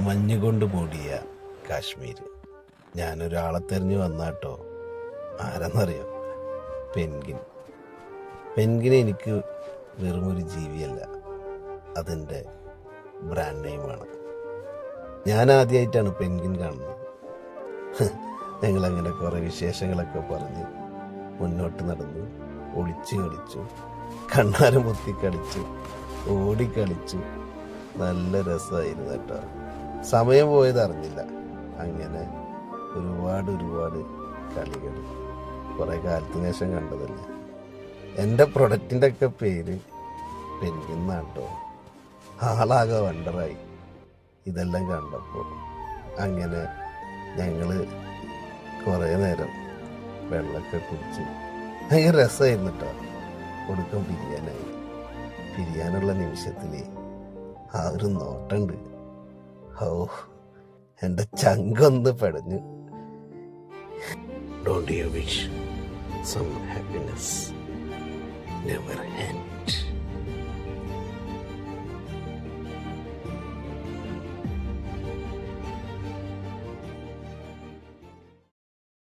മഞ്ഞുകൊണ്ട് മൂടിയ കാശ്മീർ ഞാനൊരാളെ തെരഞ്ഞു വന്നാട്ടോ. ആരെന്നറിയോ? Penguin penguin എനിക്ക് വെറുമൊരു ജീവിയല്ല. അതിന്റെ ബ്രാൻഡ് നെയിമാണ്. ഞാൻ ആദ്യമായിട്ടാണ് പെൻഗിൻ കാണുന്നത് ഞങ്ങളങ്ങനെ കുറേ വിശേഷങ്ങളൊക്കെ പറഞ്ഞ് മുന്നോട്ട് നടന്നു. ഒളിച്ചു കളിച്ചു. കണ്ണാരം മുത്തി കളിച്ചു. ഓടിക്കളിച്ചു നല്ല രസമായിരുന്നു കേട്ടോ. സമയം പോയത് അറിഞ്ഞില്ല. അങ്ങനെ ഒരുപാട് ഒരുപാട് കളികൾ കുറേ കാലത്തിന് ശേഷം കണ്ടതല്ലേ? എന്റെ പ്രൊഡക്റ്റിന്റെ ഒക്കെ പേര് പെരുകുന്നാട്ടോ ആളാകെ വണ്ടറായി. ഇതെല്ലാം കണ്ടപ്പോൾ അങ്ങനെ ഞങ്ങൾ കുറേ നേരം വെള്ളമൊക്കെ കുടിച്ച് ഭയങ്കര രസമായിരുന്നു കേട്ടോ കൊടുക്കം പിരിയാനായി പിരിയാനുള്ള നിമിഷത്തിൽ ആ ഒരു നോട്ടമുണ്ട് ഓ എന്റെ ചങ്കൊന്ന് പെടഞ്ഞു. Don't you wish some happiness never hand